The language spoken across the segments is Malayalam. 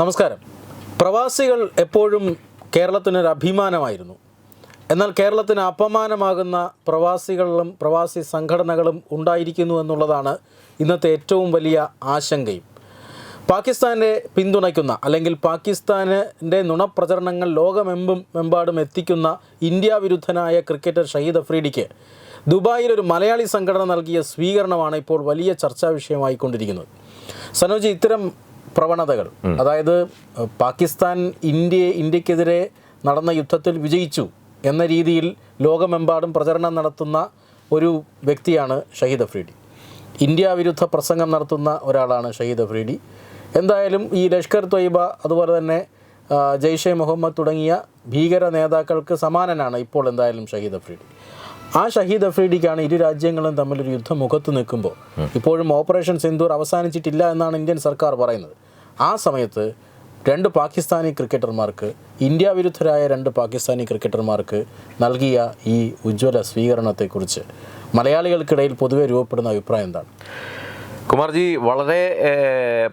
നമസ്കാരം. പ്രവാസികൾ എപ്പോഴും കേരളത്തിനൊരു അഭിമാനമായിരുന്നു. എന്നാൽ കേരളത്തിന് അപമാനമാകുന്ന പ്രവാസികളും പ്രവാസി സംഘടനകളും ഉണ്ടായിരിക്കുന്നു എന്നുള്ളതാണ് ഇന്നത്തെ ഏറ്റവും വലിയ ആശങ്കയും. പാകിസ്ഥാനെ പിന്തുണയ്ക്കുന്ന അല്ലെങ്കിൽ പാകിസ്ഥാനിന്റെ നുണപ്രചരണങ്ങൾ ലോകമെമ്പും മെമ്പാടും എത്തിക്കുന്ന ഇന്ത്യ വിരുദ്ധനായ ക്രിക്കറ്റർ ഷഹീദ് അഫ്രീഡിക്ക് ദുബായിൽ ഒരു മലയാളി സംഘടന നൽകിയ സ്വീകരണമാണ് ഇപ്പോൾ വലിയ ചർച്ചാ വിഷയമായിക്കൊണ്ടിരിക്കുന്നത്. സനോജി ഇത്തരം പ്രവണതകൾ. അതായത് പാകിസ്ഥാൻ ഇന്ത്യ ഇന്ത്യക്കെതിരെ നടന്ന യുദ്ധത്തിൽ വിജയിച്ചു എന്ന രീതിയിൽ ലോകമെമ്പാടും പ്രചരണം നടത്തുന്ന ഒരു വ്യക്തിയാണ് ഷഹീദ് അഫ്രീഡി ഇന്ത്യ വിരുദ്ധ പ്രസംഗം നടത്തുന്ന ഒരാളാണ് ഷഹീദ് അഫ്രീഡി എന്തായാലും ഈ ലഷ്കർ ത്വയ്ബ അതുപോലെ തന്നെ ജയ്ഷെ ജെയ്ഷെ മുഹമ്മദ് തുടങ്ങിയ ഭീകര നേതാക്കൾക്ക് സമാനനാണ് ഇപ്പോൾ എന്തായാലും ഷഹീദ് അഫ്രീഡി ആ ഷഹീദ് അഫ്രീഡിക്കാണ് ഇരു രാജ്യങ്ങളും തമ്മിൽ ഒരു യുദ്ധം മുഖത്ത് നിൽക്കുമ്പോൾ ഇപ്പോഴും ഓപ്പറേഷൻ സിന്ദൂർ അവസാനിച്ചിട്ടില്ല എന്നാണ് ഇന്ത്യൻ സർക്കാർ പറയുന്നത്. ആ സമയത്ത് രണ്ട് പാകിസ്ഥാനി ക്രിക്കറ്റർമാർക്ക് ഇന്ത്യ വിരുദ്ധരായ രണ്ട് പാകിസ്ഥാനി ക്രിക്കറ്റർമാർക്ക് നൽകിയ ഈ ഉജ്ജ്വല സ്വീകരണത്തെക്കുറിച്ച് മലയാളികൾക്കിടയിൽ പൊതുവെ രൂപപ്പെടുന്ന അഭിപ്രായം എന്താണ്? കുമാർജി വളരെ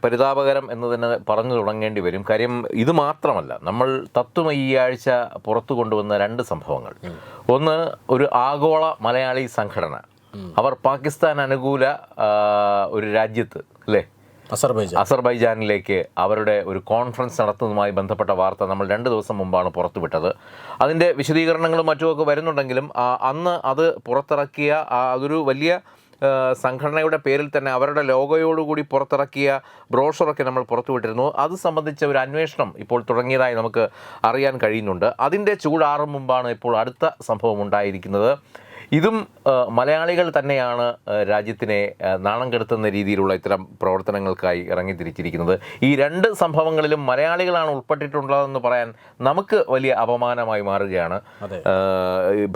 പരിതാപകരം എന്ന് തന്നെ പറഞ്ഞു തുടങ്ങേണ്ടി വരും. കാര്യം ഇത് മാത്രമല്ല നമ്മൾ തത്വം ഈ ആഴ്ച പുറത്തു കൊണ്ടുവന്ന രണ്ട് സംഭവങ്ങൾ. ഒന്ന് ഒരു ആഗോള മലയാളി സംഘടന. അവർ പാകിസ്ഥാൻ അനുകൂല ഒരു രാജ്യത്ത് അല്ലേ? അസർബൈജാൻ. അസർബൈജാനിലേക്ക് അവരുടെ ഒരു കോൺഫറൻസ് നടത്തുന്നതുമായി ബന്ധപ്പെട്ട വാർത്ത നമ്മൾ രണ്ട് ദിവസം മുമ്പാണ് പുറത്തുവിട്ടത്. അതിന്റെ വിശദീകരണങ്ങളും മറ്റുമൊക്കെ വരുന്നുണ്ടെങ്കിലും അന്ന് അത് പുറത്തിറക്കിയ ആ, അതൊരു വലിയ സംഘടനയുടെ പേരിൽ തന്നെ അവരുടെ ലോഗോയോടുകൂടി പുറത്തിറക്കിയ ബ്രോഷറൊക്കെ നമ്മൾ പുറത്തുവിട്ടിരുന്നു അത് സംബന്ധിച്ച ഒരു അന്വേഷണം ഇപ്പോൾ തുടങ്ങിയതായി നമുക്ക് അറിയാൻ കഴിയുന്നുണ്ട്. അതിന്റെ ചൂടാറും മുമ്പാണ് ഇപ്പോൾ അടുത്ത സംഭവം ഉണ്ടായിരിക്കുന്നത്. ഇതും മലയാളികൾ തന്നെയാണ് രാജ്യത്തിനെ നാണം കെടുത്തുന്ന രീതിയിലുള്ള ഇത്തരം പ്രവർത്തനങ്ങൾക്കായി ഇറങ്ങിത്തിരിച്ചിരിക്കുന്നത്. ഈ രണ്ട് സംഭവങ്ങളിലും മലയാളികളാണ് ഉൾപ്പെട്ടിട്ടുള്ളതെന്ന് പറയാൻ നമുക്ക് വലിയ അപമാനമായി മാറുകയാണ്.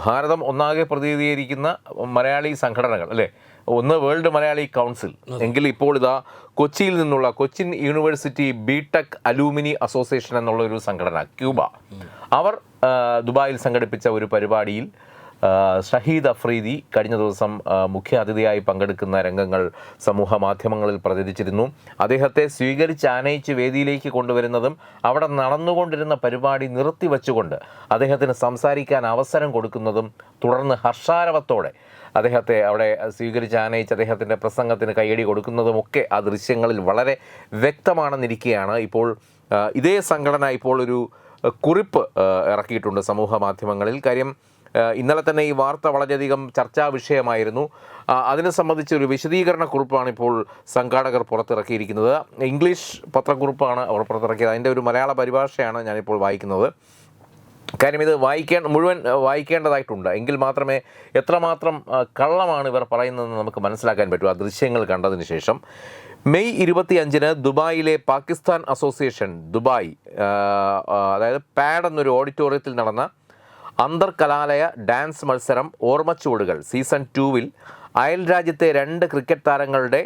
ഭാരതം ഒന്നാകെ പ്രതിനിധീകരിക്കുന്ന മലയാളി സംഘടനകൾ അല്ലേ? ഒന്ന് വേൾഡ് മലയാളി കൗൺസിൽ. എങ്കിൽ ഇപ്പോൾ ഇതാ കൊച്ചിയിൽ നിന്നുള്ള Cochin university B tech alumni association എന്നുള്ള ഒരു സംഘടന ക്യൂബ. അവർ ദുബായിൽ സംഘടിപ്പിച്ച ഒരു പരിപാടിയിൽ ഷഹീദ് അഫ്രീദി കഴിഞ്ഞ ദിവസം മുഖ്യ അതിഥിയായി പങ്കെടുക്കുന്ന രംഗങ്ങൾ സമൂഹ മാധ്യമങ്ങളിൽ പ്രചരിച്ചിരുന്നു. അദ്ദേഹത്തെ സ്വീകരിച്ച് ആനയിച്ച് വേദിയിലേക്ക് കൊണ്ടുവരുന്നതും അവിടെ നടന്നുകൊണ്ടിരുന്ന പരിപാടി നിർത്തിവെച്ചുകൊണ്ട് അദ്ദേഹത്തിന് സംസാരിക്കാൻ അവസരം കൊടുക്കുന്നതും തുടർന്ന് ഹർഷാരവത്തോടെ അദ്ദേഹത്തെ അവിടെ സ്വീകരിച്ച് ആനയിച്ച് അദ്ദേഹത്തിന്റെ പ്രസംഗത്തിന് കൈയടി കൊടുക്കുന്നതുമൊക്കെ ആ ദൃശ്യങ്ങളിൽ വളരെ വ്യക്തമാണെന്നിരിക്കുകയാണ് ഇപ്പോൾ ഇതേ സംഘടന ഇപ്പോൾ ഒരു കുറിപ്പ് ഇറക്കിയിട്ടുണ്ട് സമൂഹ മാധ്യമങ്ങളിൽ. കാര്യം ഇന്നലെ തന്നെ ഈ വാർത്ത വളരെയധികം ചർച്ചാ വിഷയമായിരുന്നു. അതിനെ സംബന്ധിച്ച് ഒരു വിശദീകരണ കുറിപ്പാണ് ഇപ്പോൾ സംഘാടകർ പുറത്തിറക്കിയിരിക്കുന്നത്. ഇംഗ്ലീഷ് പത്രക്കുറിപ്പാണ് അവർ പുറത്തിറക്കിയത്. അതിന്റെ ഒരു മലയാള പരിഭാഷയാണ് ഞാനിപ്പോൾ വായിക്കുന്നത്. കാര്യം ഇത് വായിക്കേണ്ട മുഴുവൻ വായിക്കേണ്ടതായിട്ടുണ്ട്. എങ്കിൽ മാത്രമേ എത്രമാത്രം കള്ളമാണ് ഇവർ പറയുന്നതെന്ന് നമുക്ക് മനസ്സിലാക്കാൻ പറ്റൂ. ആ ദൃശ്യങ്ങൾ കണ്ടതിന് ശേഷം. മെയ് ഇരുപത്തി അഞ്ചിന് ദുബായിലെ പാകിസ്ഥാൻ അസോസിയേഷൻ ദുബായ് അതായത് പാഡ് എന്നൊരു ഓഡിറ്റോറിയത്തിൽ നടന്ന അന്തർ കലാലയ ഡാൻസ് മത്സരം ഓർമ്മച്ചുവടുകൾ സീസൺ ടൂവിൽ അയൽ രാജ്യത്തെ രണ്ട് ക്രിക്കറ്റ് താരങ്ങളുടെ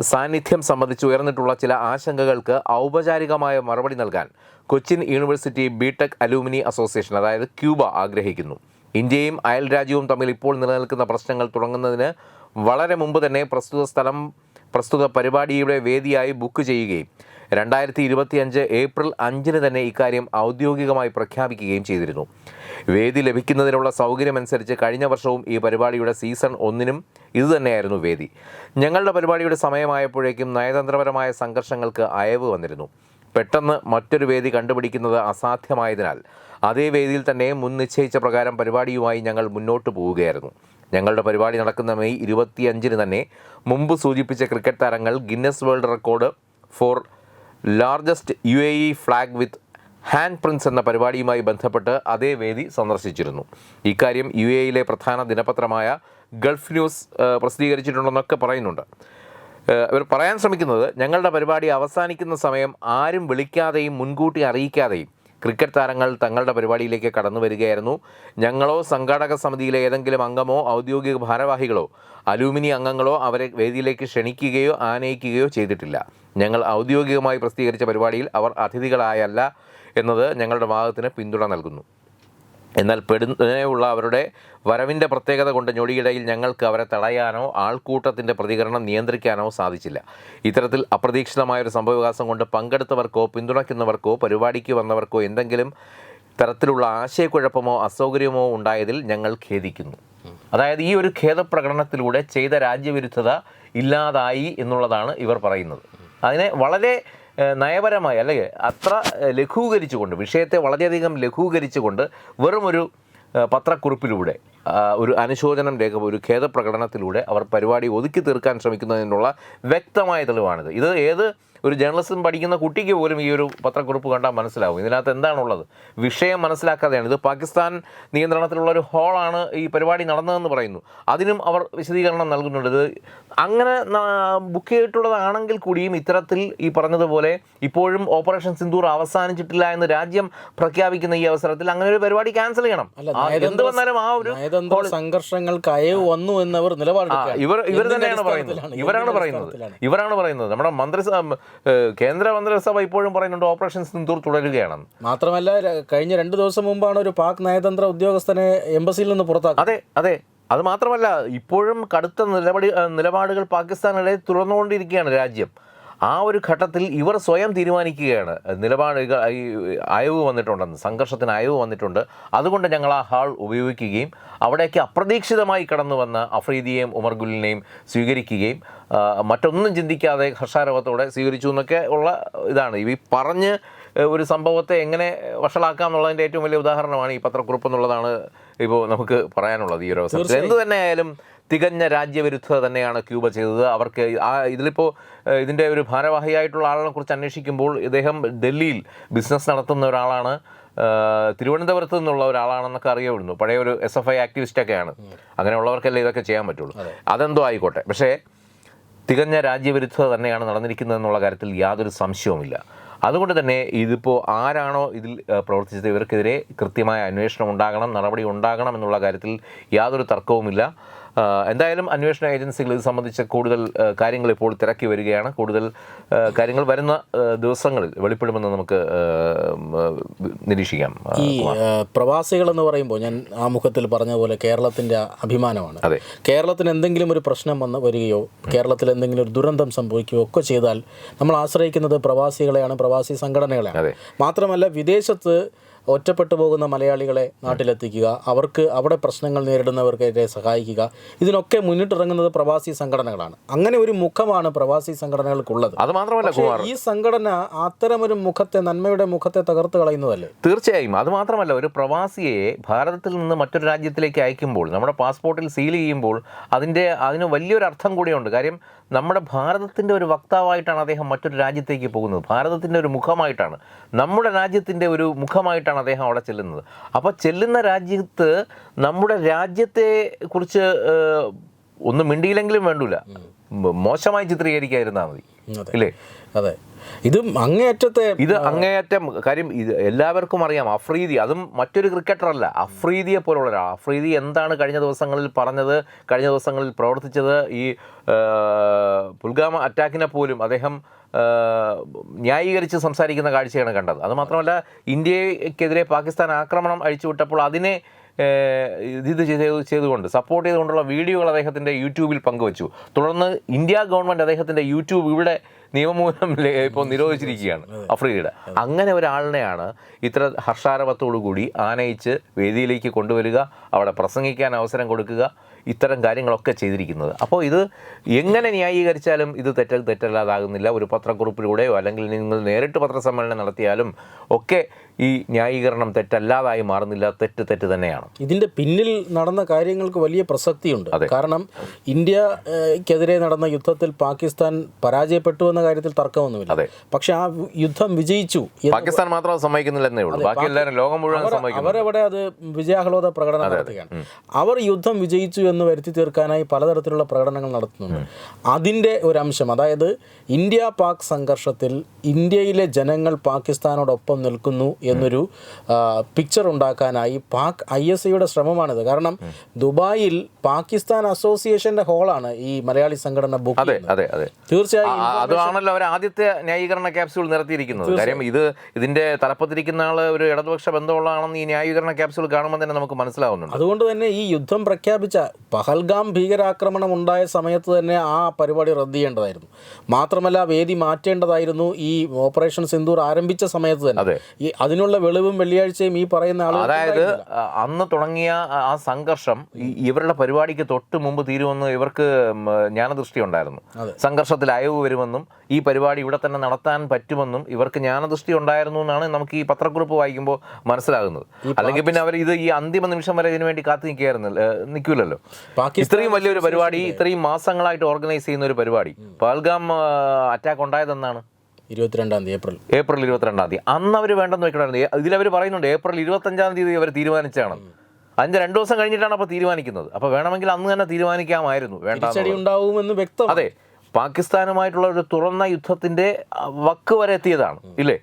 സാന്നിധ്യം സംബന്ധിച്ച് ഉയർന്നിട്ടുള്ള ചില ആശങ്കകൾക്ക് ഔപചാരികമായ മറുപടി നൽകാൻ Cochin university B tech alumni association അതായത് ക്യൂബ ആഗ്രഹിക്കുന്നു. ഇന്ത്യയും അയൽ രാജ്യവും തമ്മിൽ ഇപ്പോൾ നിലനിൽക്കുന്ന പ്രശ്നങ്ങൾ തുടങ്ങുന്നതിന് വളരെ മുമ്പ് തന്നെ പ്രസ്തുത സ്ഥലം പ്രസ്തുത പരിപാടിയുടെ വേദിയായി ബുക്ക് ചെയ്യുകയും രണ്ടായിരത്തി ഇരുപത്തിയഞ്ച് ഏപ്രിൽ അഞ്ചിന് തന്നെ ഇക്കാര്യം ഔദ്യോഗികമായി പ്രഖ്യാപിക്കുകയും ചെയ്തിരുന്നു. വേദി ലഭിക്കുന്നതിനുള്ള സൗകര്യമനുസരിച്ച് കഴിഞ്ഞ വർഷവും ഈ പരിപാടിയുടെ സീസൺ ഒന്നിനും ഇതുതന്നെയായിരുന്നു വേദി. ഞങ്ങളുടെ പരിപാടിയുടെ സമയമായപ്പോഴേക്കും നയതന്ത്രപരമായ സംഘർഷങ്ങൾക്ക് അയവ് വന്നിരുന്നു. പെട്ടെന്ന് മറ്റൊരു വേദി കണ്ടുപിടിക്കുന്നത് അസാധ്യമായതിനാൽ അതേ വേദിയിൽ തന്നെ മുൻ നിശ്ചയിച്ച പ്രകാരം പരിപാടിയുമായി ഞങ്ങൾ മുന്നോട്ട് പോവുകയായിരുന്നു. ഞങ്ങളുടെ പരിപാടി നടക്കുന്ന മെയ് ഇരുപത്തിയഞ്ചിന് തന്നെ മുമ്പ് സൂചിപ്പിച്ച ക്രിക്കറ്റ് താരങ്ങൾ Guinness world record for largest U A E flag with hand prints എന്ന പരിപാടിയുമായി ബന്ധപ്പെട്ട് അതേ വേദി സന്ദർശിച്ചിരുന്നു. ഇക്കാര്യം യു എ ഇയിലെ പ്രധാന ദിനപത്രമായ ഗൾഫ് ന്യൂസ് പ്രസിദ്ധീകരിച്ചിട്ടുണ്ടെന്നൊക്കെ പറയുന്നുണ്ട്. ഇവർ പറയാൻ ശ്രമിക്കുന്നത് ഞങ്ങളുടെ പരിപാടി അവസാനിക്കുന്ന സമയം ആരും വിളിക്കാതെയും മുൻകൂട്ടി അറിയിക്കാതെയും ക്രിക്കറ്റ് താരങ്ങൾ തങ്ങളുടെ പരിപാടിയിലേക്ക് കടന്നു വരികയായിരുന്നു. ഞങ്ങളോ സംഘാടക സമിതിയിലെ ഏതെങ്കിലും അംഗമോ ഔദ്യോഗിക ഭാരവാഹികളോ അലൂമിനി അംഗങ്ങളോ അവരെ വേദിയിലേക്ക് ക്ഷണിക്കുകയോ ആനയിക്കുകയോ ചെയ്തിട്ടില്ല. ഞങ്ങൾ ഔദ്യോഗികമായി പ്രസിദ്ധീകരിച്ച പരിപാടിയിൽ അവർ അതിഥികളായല്ല എന്നത് ഞങ്ങളുടെ വാദത്തിന് പിന്തുണ നൽകുന്നു. എന്നാൽ പെടുന്നതിനുള്ള അവരുടെ വരവിന്റെ പ്രത്യേകത കൊണ്ട് ഞൊടിയിടയിൽ ഞങ്ങൾക്ക് അവരെ തടയാനോ ആൾക്കൂട്ടത്തിന്റെ പ്രതികരണം നിയന്ത്രിക്കാനോ സാധിച്ചില്ല. ഇത്തരത്തിൽ അപ്രതീക്ഷിതമായൊരു സംഭവവികാസം കൊണ്ട് പങ്കെടുത്തവർക്കോ പിന്തുണയ്ക്കുന്നവർക്കോ പരിപാടിക്ക് വന്നവർക്കോ എന്തെങ്കിലും തരത്തിലുള്ള ആശയക്കുഴപ്പമോ അസൗകര്യമോ ഉണ്ടായതിൽ ഞങ്ങൾ ഖേദിക്കുന്നു. അതായത് ഈ ഒരു ഖേദപ്രകടനത്തിലൂടെ ചെയ്ത രാജ്യവിരുദ്ധത ഇല്ലാതായി എന്നുള്ളതാണ് ഇവർ പറയുന്നത്. അതിനെ വളരെ നയപരമായി അല്ലെങ്കിൽ അത്ര ലഘൂകരിച്ചുകൊണ്ട് വിഷയത്തെ വളരെയധികം ലഘൂകരിച്ചുകൊണ്ട് വെറുമൊരു പത്രക്കുറിപ്പിലൂടെ ഒരു അനുശോചനം രേഖ ഒരു ഖേദപ്രകടനത്തിലൂടെ അവർ പരിപാടി ഒതുക്കി തീർക്കാൻ ശ്രമിക്കുന്നതിനുള്ള വ്യക്തമായ തെളിവാണിത്. ഇത് ഏത് ഒരു ജേർണലിസം പഠിക്കുന്ന കുട്ടിക്ക് പോലും ഈ ഒരു പത്രക്കുറിപ്പ് കണ്ടാൽ മനസ്സിലാവും. ഇതിനകത്ത് എന്താണുള്ളത്? വിഷയം മനസ്സിലാക്കാതെയാണ്. ഇത് പാകിസ്ഥാൻ നിയന്ത്രണത്തിലുള്ള ഒരു ഹോളാണ് ഈ പരിപാടി നടന്നതെന്ന് പറയുന്നു. അതിനും അവർ വിശദീകരണം നൽകുന്നുണ്ട്. ഇത് അങ്ങനെ ബുക്ക് ചെയ്തിട്ടുള്ളതാണെങ്കിൽ കൂടിയും ഇത്തരത്തിൽ ഈ പറഞ്ഞതുപോലെ ഇപ്പോഴും ഓപ്പറേഷൻ സിന്ദൂർ അവസാനിച്ചിട്ടില്ല എന്ന് രാജ്യം പ്രഖ്യാപിക്കുന്ന ഈ അവസരത്തിൽ അങ്ങനെ ഒരു പരിപാടി ക്യാൻസൽ ചെയ്യണം. എന്ത് വന്നാലും ആ ഒരു സംഘർഷങ്ങൾ സംഘർഷങ്ങൾക്ക് അയവ് വന്നു എന്നവർ നിലപാട്. ഇവർ ഇവർ തന്നെയാണ് പറയുന്നത്. ഇവരാണ് പറയുന്നത്. ഇവരാണ് പറയുന്നത്. നമ്മുടെ മന്ത്രിസഭ ഏഹ്, കേന്ദ്ര മന്ത്രിസഭ ഇപ്പോഴും പറയുന്നുണ്ട് ഓപ്പറേഷൻ സിന്ദൂർ തുടരുകയാണെന്ന് മാത്രമല്ല കഴിഞ്ഞ രണ്ട് ദിവസം മുമ്പാണ് ഒരു പാക് നയതന്ത്ര ഉദ്യോഗസ്ഥനെ എംബസിയിൽ നിന്ന് പുറത്താക്കുന്നത് അതെ അതെ. അത് മാത്രമല്ല ഇപ്പോഴും കടുത്ത നിലപാടി നിലപാടുകൾ പാകിസ്ഥാനിടെ തുറന്നുകൊണ്ടിരിക്കുകയാണ് രാജ്യം. ആ ഒരു ഘട്ടത്തിൽ ഇവർ സ്വയം തീരുമാനിക്കുകയാണ്. നിലപാട് ഈ അയവ് വന്നിട്ടുണ്ടെന്ന് സംഘർഷത്തിന് അയവ് വന്നിട്ടുണ്ട്. അതുകൊണ്ട് ഞങ്ങൾ ആ ഹാൾ ഉപയോഗിക്കുകയും അവിടേക്ക് അപ്രതീക്ഷിതമായി കടന്നു വന്ന അഫ്രീദിയെയും ഉമർ ഗുലിനെയും സ്വീകരിക്കുകയും മറ്റൊന്നും ചിന്തിക്കാതെ ഹർഷാരവത്തോടെ സ്വീകരിച്ചു എന്നൊക്കെ ഉള്ള ഇതാണ്. ഈ പറഞ്ഞ് ഒരു സംഭവത്തെ എങ്ങനെ വഷളാക്കാം എന്നുള്ളതിന്റെ ഏറ്റവും വലിയ ഉദാഹരണമാണ് ഈ പത്രക്കുറിപ്പ് എന്നുള്ളതാണ് ഇപ്പോൾ നമുക്ക് പറയാനുള്ളത് ഈ ഒരു അവസരത്തിൽ. എന്ത് തന്നെയായാലും തികഞ്ഞ രാജ്യവിരുദ്ധത തന്നെയാണ് ക്യൂബ ചെയ്തത്. അവർക്ക് ആ ഇതിലിപ്പോൾ ഇതിന്റെ ഒരു ഭാരവാഹിയായിട്ടുള്ള ആളിനെ കുറിച്ച് അന്വേഷിക്കുമ്പോൾ ഇദ്ദേഹം ഡൽഹിയിൽ ബിസിനസ് നടത്തുന്ന ഒരാളാണ്. തിരുവനന്തപുരത്ത് നിന്നുള്ള ഒരാളാണെന്നൊക്കെ അറിയപ്പെടുന്നു പഴയ ഒരു എസ് എഫ് ഐ ആക്ടിവിസ്റ്റൊക്കെയാണ്. അങ്ങനെയുള്ളവർക്കല്ലേ ഇതൊക്കെ ചെയ്യാൻ പറ്റുള്ളൂ. അതെന്തോ ആയിക്കോട്ടെ. പക്ഷേ തികഞ്ഞ രാജ്യവിരുദ്ധത തന്നെയാണ് നടന്നിരിക്കുന്നത് എന്നുള്ള കാര്യത്തിൽ യാതൊരു സംശയവുമില്ല. അതുകൊണ്ട് തന്നെ ഇതിപ്പോൾ ആരാണോ ഇതിൽ പ്രവർത്തിച്ചത്? ഇവർക്കെതിരെ കൃത്യമായ അന്വേഷണം ഉണ്ടാകണം നടപടി ഉണ്ടാകണം എന്നുള്ള കാര്യത്തിൽ യാതൊരു തർക്കവുമില്ല. എന്തായാലും അന്വേഷണ ഏജൻസികൾ ഇത് സംബന്ധിച്ച കൂടുതൽ കാര്യങ്ങൾ ഇപ്പോൾ തിരക്കി വരികയാണ്. കൂടുതൽ കാര്യങ്ങൾ വരുന്ന ദിവസങ്ങളിൽ വെളിപ്പെടുമെന്ന് നമുക്ക് നിരീക്ഷിക്കാം ഈ പ്രവാസികൾ എന്ന് പറയുമ്പോൾ ഞാൻ ആമുഖത്തിൽ പറഞ്ഞ പോലെ കേരളത്തിന്റെ അഭിമാനമാണ്. അതെ. കേരളത്തിന് എന്തെങ്കിലും ഒരു പ്രശ്നം വന്ന് വരികയോ കേരളത്തിൽ എന്തെങ്കിലും ഒരു ദുരന്തം സംഭവിക്കുകയോ ഒക്കെ ചെയ്താൽ നമ്മൾ ആശ്രയിക്കുന്നത് പ്രവാസികളെയാണ് പ്രവാസി സംഘടനകളെയാണ്. മാത്രമല്ല വിദേശത്ത് ഒറ്റപ്പെട്ടു പോകുന്ന മലയാളികളെ നാട്ടിലെത്തിക്കുക അവർക്ക് അവിടെ പ്രശ്നങ്ങൾ നേരിടുന്നവർക്കെതിരെ സഹായിക്കുക. ഇതിനൊക്കെ മുന്നിട്ടിറങ്ങുന്നത് പ്രവാസി സംഘടനകളാണ്. അങ്ങനെ ഒരു മുഖമാണ് പ്രവാസി സംഘടനകൾക്കുള്ളത്. അത് മാത്രമല്ല ഈ സംഘടന അത്തരമൊരു മുഖത്തെ നന്മയുടെ മുഖത്തെ തകർത്ത് കളയുന്നതല്ലേ തീർച്ചയായും. അത് മാത്രമല്ല ഒരു പ്രവാസിയെ ഭാരതത്തിൽ നിന്ന് മറ്റൊരു രാജ്യത്തിലേക്ക് അയക്കുമ്പോൾ നമ്മുടെ പാസ്പോർട്ടിൽ സീൽ ചെയ്യുമ്പോൾ അതിന്റെ അതിന് വലിയൊരു അർത്ഥം കൂടിയുണ്ട്. കാര്യം നമ്മുടെ ഭാരതത്തിന്റെ ഒരു വക്താവായിട്ടാണ് അദ്ദേഹം മറ്റൊരു രാജ്യത്തേക്ക് പോകുന്നത്. ഭാരതത്തിന്റെ ഒരു മുഖമായിട്ടാണ്. നമ്മുടെ രാജ്യത്തിന്റെ ഒരു മുഖമായിട്ടാണ് അദ്ദേഹം അവിടെ ചെല്ലുന്നത്. അപ്പോൾ ചെല്ലുന്ന രാജ്യത്ത് നമ്മുടെ രാജ്യത്തെ കുറിച്ച് ഒന്നും മിണ്ടിയില്ലെങ്കിലും വേണ്ടൂല. മോശമായി ചിത്രീകരിക്കാതിരുന്നാൽ മതി. ഇല്ലേ? അതെ. ഇതും അങ്ങേയറ്റത്തെ ഇത് അങ്ങേയറ്റം കാര്യം ഇത് എല്ലാവർക്കും അറിയാം. അഫ്രീദി അതും മറ്റൊരു ക്രിക്കറ്ററല്ല. അഫ്രീദിയെ പോലുള്ള ഒരാൾ അഫ്രീദി എന്താണ് കഴിഞ്ഞ ദിവസങ്ങളിൽ പറഞ്ഞത് കഴിഞ്ഞ ദിവസങ്ങളിൽ പ്രവർത്തിച്ചത്? ഈ പുൽഗാമ അറ്റാക്കിനെ പോലും അദ്ദേഹം ന്യായീകരിച്ച് സംസാരിക്കുന്ന കാഴ്ചയാണ് കണ്ടത്. അത് മാത്രമല്ല ഇന്ത്യക്കെതിരെ പാകിസ്ഥാൻ ആക്രമണം അഴിച്ചുവിട്ടപ്പോൾ അതിനെ ഇത് ചെയ്ത് ചെയ്തുകൊണ്ട് സപ്പോർട്ട് ചെയ്തുകൊണ്ടുള്ള വീഡിയോകൾ അദ്ദേഹത്തിന്റെ യൂട്യൂബിൽ പങ്കുവച്ചു. തുടർന്ന് ഇന്ത്യ ഗവൺമെന്റ് അദ്ദേഹത്തിന്റെ യൂട്യൂബ് ഇവിടെ നിയമമൂലം ഇപ്പോൾ നിരോധിച്ചിരിക്കുകയാണ് അഫ്രീദിയുടെ അങ്ങനെ ഒരാളിനെയാണ് ഇത്ര ഹർഷാരവത്തോടുകൂടി ആനയിച്ച് വേദിയിലേക്ക് കൊണ്ടുവരിക അവിടെ പ്രസംഗിക്കാൻ അവസരം കൊടുക്കുക ഇത്തരം കാര്യങ്ങളൊക്കെ ചെയ്തിരിക്കുന്നത്. അപ്പോൾ ഇത് എങ്ങനെ ന്യായീകരിച്ചാലും ഇത് തെറ്റ തെറ്റല്ലാതാകുന്നില്ല. ഒരു പത്രക്കുറിപ്പിലൂടെയോ അല്ലെങ്കിൽ നിങ്ങൾ നേരിട്ട് പത്രസമ്മേളനം നടത്തിയാലും ഒക്കെ ഈ ന്യായീകരണം തെറ്റല്ലാതായി മാറുന്നില്ല തെറ്റ് തെറ്റ് തന്നെയാണ്. ഇതിന്റെ പിന്നിൽ നടന്ന കാര്യങ്ങൾക്ക് വലിയ പ്രസക്തിയുണ്ട്. കാരണം ഇന്ത്യക്കെതിരെ നടന്ന യുദ്ധത്തിൽ പാകിസ്ഥാൻ പരാജയപ്പെട്ടു എന്ന കാര്യത്തിൽ തർക്കമൊന്നുമില്ല. പക്ഷെ ആ യുദ്ധം വിജയിച്ചു പാകിസ്ഥാൻ മാത്രം സമ്മതിക്കുന്നില്ല സമ്മതിക്കുന്നില്ലെന്നേ ഉള്ളൂ. ബാക്കി എല്ലാവരും ലോകം മുഴുവൻ അവരവിടെ അത് വിജയാഹ്ലോദ പ്രകടനം നടത്തുകയാണ്. അവർ യുദ്ധം വിജയിച്ചു എന്ന് എന്ന് വരുത്തി തീർക്കാനായി പലതരത്തിലുള്ള പ്രകടനങ്ങൾ നടത്തുന്നുണ്ട്. അതിന്റെ ഒരംശം അതായത് ഇന്ത്യ പാക് സംഘർഷത്തിൽ ഇന്ത്യയിലെ ജനങ്ങൾ പാകിസ്ഥാനോടൊപ്പം നിൽക്കുന്നു എന്നൊരു പിക്ചർ ഉണ്ടാക്കാനായി പാക് ഐ എസ് ഐയുടെ ശ്രമമാണിത്. കാരണം ദുബായിൽ പാകിസ്ഥാൻ അസോസിയേഷന്റെ ഹോളാണ് ഈ മലയാളി സംഘടന ബുക്ക് അതെ അതെ അതെ. തീർച്ചയായും അതാണല്ലോ അവർ ആദ്യത്തെ ന്യായീകരണ ക്യാപ്സ്യൂൾ നിർത്തിയിരിക്കുന്നത്. കാര്യം ഇത് ഇതിന്റെ തലപ്പത്തിരിക്കുന്ന ആൾ ഒരു ഇടതുപക്ഷ ബന്ധമുള്ളതാണെന്ന് ഈ ന്യായീകരണ ക്യാപ്സ്യൂൾ കാണുമ്പോൾ തന്നെ നമുക്ക് മനസ്സിലാവുന്നുണ്ട്. അതുകൊണ്ട് തന്നെ ഈ യുദ്ധം പ്രഖ്യാപിച്ച പഹൽഗാം ഭീകരാക്രമണം ഉണ്ടായ സമയത്ത് തന്നെ ആ പരിപാടി റദ്ദ് ചെയ്യേണ്ടതായിരുന്നു. മാത്രമല്ല വേദി മാറ്റേണ്ടതായിരുന്നു. ഈ ഓപ്പറേഷൻ സിന്ദൂർ ആരംഭിച്ച സമയത്ത് തന്നെ. അതെ. അതിനുള്ള വെളിവും വെള്ളിയാഴ്ചയും ഈ പറയുന്ന ആളുകൾ അതായത് അന്ന് തുടങ്ങിയ ആ- സംഘർഷം ഇവരുടെ പരിപാടിക്ക് തൊട്ട് മുമ്പ് തീരുമെന്ന് ഇവർക്ക് ജ്ഞാനദൃഷ്ടി ഉണ്ടായിരുന്നു സംഘർഷത്തിൽ അയവ് വരുമെന്നും ഈ പരിപാടി ഇവിടെ തന്നെ നടത്താൻ പറ്റുമെന്നും ഇവർക്ക് ജ്ഞാനദൃഷ്ടി ഉണ്ടായിരുന്നു എന്നാണ് നമുക്ക് ഈ പത്രക്കുറിപ്പ് വായിക്കുമ്പോൾ മനസ്സിലാകുന്നത്. അല്ലെങ്കിൽ പിന്നെ അവർ ഇത് ഈ അന്തിമ നിമിഷം വരെ ഇതിനു വേണ്ടി കാത്തു നിൽക്കുകയായിരുന്നു നിൽക്കില്ലല്ലോ ഇത്രയും വലിയൊരു പരിപാടി ഇത്രയും മാസങ്ങളായിട്ട് ഓർഗനൈസ് ചെയ്യുന്ന ഒരു പരിപാടി. പഹൽഗാം അറ്റാക്ക് ഉണ്ടായതെന്നാണ്? ഇരുപത്തിരണ്ടാം തീയതി ഏപ്രിൽ. ഏപ്രിൽ ഇരുപത്തിരണ്ടാം തീയതി. അന്ന് അവർ വേണ്ടെന്ന് വെക്കണമായിരുന്നു. ഇതിലവർ പറയുന്നുണ്ട് ഏപ്രിൽ ഇരുപത്തഞ്ചാം തീയതി അവർ തീരുമാനിച്ചാണ്. അതിന്റെ രണ്ടു ദിവസം കഴിഞ്ഞിട്ടാണ് അപ്പോൾ തീരുമാനിക്കുന്നത്. അപ്പോൾ വേണമെങ്കിൽ അന്ന് തന്നെ തീരുമാനിക്കാമായിരുന്നു. വേണ്ട ഉണ്ടാവുമെന്ന് വ്യക്തം അതെ പാകിസ്ഥാനുമായിട്ടുള്ള ഒരു തുറന്ന യുദ്ധത്തിന്റെ വക്ക് വരെ എത്തിയതാണ്. ഇല്ലേ?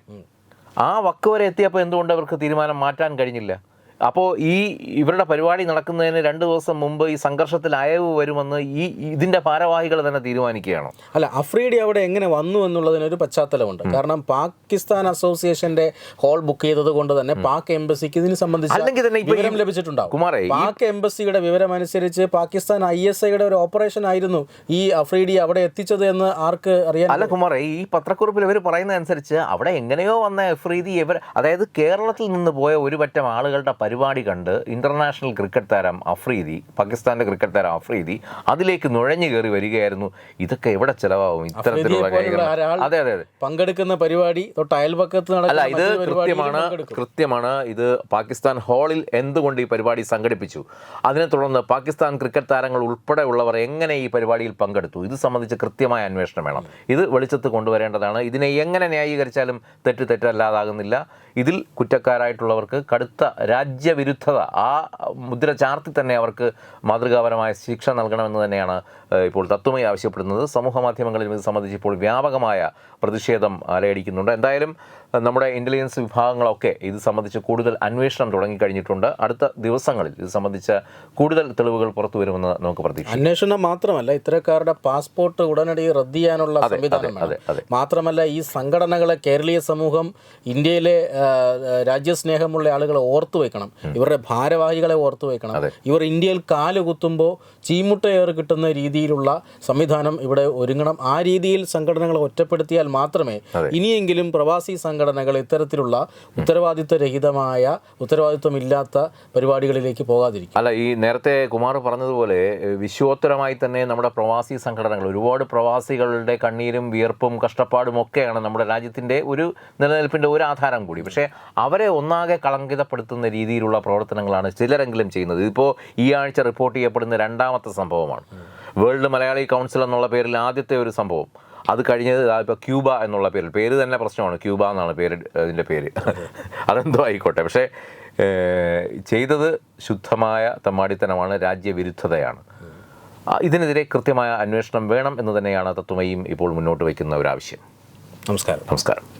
ആ വക്ക് വരെ എത്തിയപ്പോൾ എന്തുകൊണ്ട് അവർക്ക് തീരുമാനം മാറ്റാൻ കഴിഞ്ഞില്ല? അപ്പോൾ ഈ ഇവരുടെ പരിപാടി നടക്കുന്നതിന് രണ്ട് ദിവസം മുമ്പ് ഈ സംഘർഷത്തിൽ അയവ് വരുമെന്ന് ഈ ഇതിന്റെ ഭാരവാഹികൾ തന്നെ തീരുമാനിക്കുകയാണോ? അല്ല അഫ്രീഡി അവിടെ എങ്ങനെ വന്നു എന്നുള്ളതിനൊരു പശ്ചാത്തലമുണ്ട്. കാരണം പാകിസ്ഥാൻ അസോസിയേഷന്റെ ഹോൾ ബുക്ക് ചെയ്തത് കൊണ്ട് തന്നെ പാക് എംബസിക്ക് ഇതിന് അല്ലെങ്കിൽ സംബന്ധിച്ച് തന്നെ ഇപ്പൊ വിവരം ലഭിച്ചിട്ടുണ്ടാവും. കുമാറേ, പാക് എംബസിയുടെ വിവരം അനുസരിച്ച് പാകിസ്ഥാൻ ഐ എസ് ഐയുടെ ഒരു ഓപ്പറേഷൻ ആയിരുന്നു ഈ അഫ്രീഡി അവിടെ എത്തിച്ചത് എന്ന് ആർക്ക് അറിയാൻ അല്ല കുമാറേ ഈ പത്രക്കുറിപ്പിൽ ഇവർ പറയുന്ന അനുസരിച്ച് അവിടെ എങ്ങനെയോ വന്ന അഫ്രീദി ഇവർ അതായത് കേരളത്തിൽ നിന്ന് പോയ ഒരു പറ്റം ആളുകളുടെ പരിപാടി കണ്ട് ഇന്റർനാഷണൽ ക്രിക്കറ്റ് താരം അഫ്രീദി പാകിസ്ഥാന്റെ ക്രിക്കറ്റ് താരം അഫ്രീദി അതിലേക്ക് നുഴഞ്ഞു കയറി വരികയായിരുന്നു. ഇതൊക്കെ എവിടെ ചിലവാകും? ഇത്തരത്തിലുള്ള അതെ അതെ അതെ. പങ്കെടുക്കുന്ന പരിപാടി തൊട്ട് അയൽപക്കത്ത് അല്ല ഇത് കൃത്യമാണ് കൃത്യമാണ്. ഇത് പാകിസ്ഥാൻ ഹാളിൽ എന്തുകൊണ്ട് ഈ പരിപാടി സംഘടിപ്പിച്ചു? അതിനെ തുടർന്ന് പാകിസ്ഥാൻ ക്രിക്കറ്റ് താരങ്ങൾ ഉൾപ്പെടെയുള്ളവർ എങ്ങനെ ഈ പരിപാടിയിൽ പങ്കെടുത്തു? ഇത് സംബന്ധിച്ച് കൃത്യമായ അന്വേഷണം വേണം. ഇത് വെളിച്ചത്ത് കൊണ്ടുവരേണ്ടതാണ്. ഇതിനെ എങ്ങനെ ന്യായീകരിച്ചാലും തെറ്റ് തെറ്റല്ലാതാകുന്നില്ല. ഇതിൽ കുറ്റക്കാരായിട്ടുള്ളവർക്ക് കടുത്ത രാജ്യവിരുദ്ധത. ആ മുദ്ര ചാർത്തി തന്നെ അവർക്ക് മാതൃകാപരമായ ശിക്ഷ നൽകണമെന്ന് തന്നെയാണ് ഇപ്പോൾ തത്വമായി ആവശ്യപ്പെടുന്നത്. സമൂഹ മാധ്യമങ്ങളിൽ ഇത് സംബന്ധിച്ച് ഇപ്പോൾ വ്യാപകമായ പ്രതിഷേധം അലയടിക്കുന്നുണ്ട്. എന്തായാലും നമ്മുടെ ഇന്റലിജൻസ് വിഭാഗങ്ങളൊക്കെ ഇത് സംബന്ധിച്ച് കൂടുതൽ അന്വേഷണം തുടങ്ങിക്കഴിഞ്ഞിട്ടുണ്ട്. അടുത്ത ദിവസങ്ങളിൽ ഇത് സംബന്ധിച്ച കൂടുതൽ തെളിവുകൾ പുറത്തു വരുമെന്ന് നമുക്ക് പ്രതീക്ഷിക്കാം. അന്വേഷണം മാത്രമല്ല ഇത്തരക്കാരുടെ പാസ്പോർട്ട് ഉടനടി റദ്ദ് ചെയ്യാനുള്ള സംവിധാനം. മാത്രമല്ല ഈ സംഘടനകളെ കേരളീയ സമൂഹം ഇന്ത്യയിലെ രാജ്യസ്നേഹമുള്ള ആളുകളെ ഓർത്തു വെക്കണം. ഇവരുടെ ഭാരവാഹികളെ ഓർത്തു വെക്കണം. ഇവർ ഇന്ത്യയിൽ കാൽ കുത്തുമ്പോൾ ചീമുട്ടയേറ് കിട്ടുന്ന രീതിയിലുള്ള സംവിധാനം ഇവിടെ ഒരുങ്ങണം. ആ രീതിയിൽ സംഘടനകളെ ഒറ്റപ്പെടുത്തിയാൽ മാത്രമേ ഇനിയെങ്കിലും പ്രവാസി സംഘടനകൾ ഇത്തരത്തിലുള്ള ഉത്തരവാദിത്വരഹിതമായ ഉത്തരവാദിത്വമില്ലാത്ത പരിപാടികളിലേക്ക് പോകാതിരിക്കും. അല്ല ഈ നേരത്തെ കുമാർ പറഞ്ഞതുപോലെ വിശ്വോത്തരമായി തന്നെ നമ്മുടെ പ്രവാസി സംഘടനകൾ ഒരുപാട് പ്രവാസികളുടെ കണ്ണീരും വിയർപ്പും കഷ്ടപ്പാടും ഒക്കെയാണ് നമ്മുടെ രാജ്യത്തിന്റെ ഒരു നിലനിൽപ്പിന്റെ ഒരു ആധാരം കൂടി. പക്ഷേ അവരെ ഒന്നാകെ കളങ്കിതപ്പെടുത്തുന്ന രീതിയിലുള്ള പ്രവർത്തനങ്ങളാണ് ചിലരെങ്കിലും ചെയ്യുന്നത്. ഇതിപ്പോൾ ഈ ആഴ്ച റിപ്പോർട്ട് ചെയ്യപ്പെടുന്ന രണ്ടാമത്തെ സംഭവമാണ്. വേൾഡ് മലയാളി കൗൺസിൽ എന്നുള്ള പേരിൽ ആദ്യത്തെ ഒരു സംഭവം. അത് കഴിഞ്ഞത് ഇപ്പോൾ ക്യൂബ എന്നുള്ള പേരിൽ. പേര് തന്നെ പ്രശ്നമാണ്. ക്യൂബ എന്നാണ് പേര് അതിന്റെ പേര്. അതെന്തോ ആയിക്കോട്ടെ. പക്ഷേ ചെയ്തത് ശുദ്ധമായ തമ്മാടിത്തനമാണ് രാജ്യവിരുദ്ധതയാണ്. ഇതിനെതിരെ കൃത്യമായ അന്വേഷണം വേണം എന്ന് തന്നെയാണ് തത്വമയും ഇപ്പോൾ മുന്നോട്ട് വയ്ക്കുന്ന ഒരു ആവശ്യം. നമസ്കാരം. നമസ്കാരം.